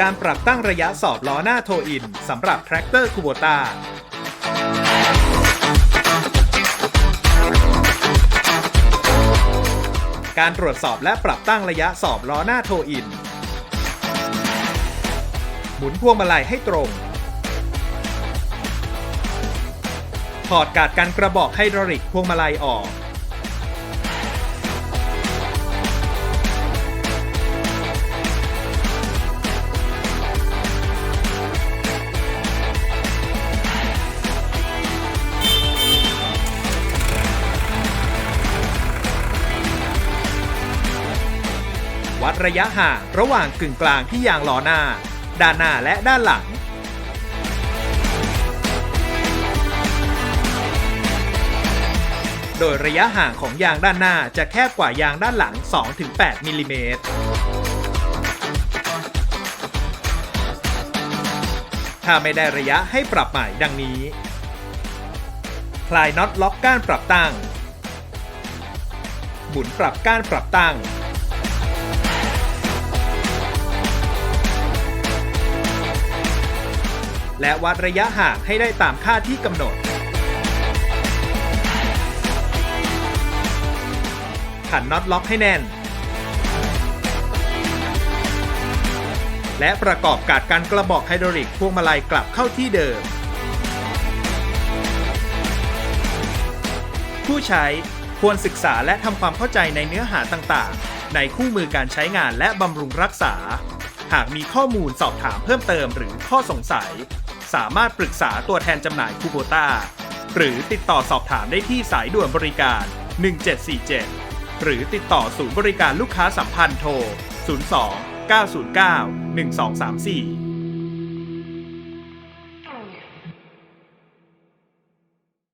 การปรับตั้งระยะสอบล้อหน้าโทอินสำหรับแทรกเตอร์คูโบตาการตรวจสอบและปรับตั้งระยะสอบล้อหน้าโทอิน หมุนพวงมาลัยให้ตรง ถอดกาดกันกระบอกไฮดรอลิกพวงมาลัยออก วัดระยะห่างระหว่างกึ่งกลางที่ยางล้อหน้า ด้านหน้าและด้านหลัง โดยระยะห่างของยางด้านหน้าจะแคบกว่ายางด้านหลัง 2-8มิลลิเมตรถ้าไม่ได้ระยะให้ปรับใหม่ดังนี้ คลายน็อตล็อกก้านปรับตั้ง หมุนปรับก้านปรับตั้ง และวัดระยะห่างให้ได้ตามค่าที่กำหนด ขันน็อตล็อกให้แน่น และประกอบกาดกันกระบอกไฮดรอลิกพวงมาลัยกลับเข้าที่เดิม ผู้ใช้ควรศึกษาและทำความเข้าใจในเนื้อหาต่างๆ ในคู่มือการใช้งานและบำรุงรักษา หากมีข้อมูลสอบถามเพิ่มเติมหรือข้อสงสัย สามารถปรึกษาตัวแทนจำหน่ายคูโบต้าหรือติดต่อสอบถามได้ที่สายด่วนบริการ 1747 หรือติดต่อศูนย์บริการลูกค้าสัมพันธ์โทร 02 909 1234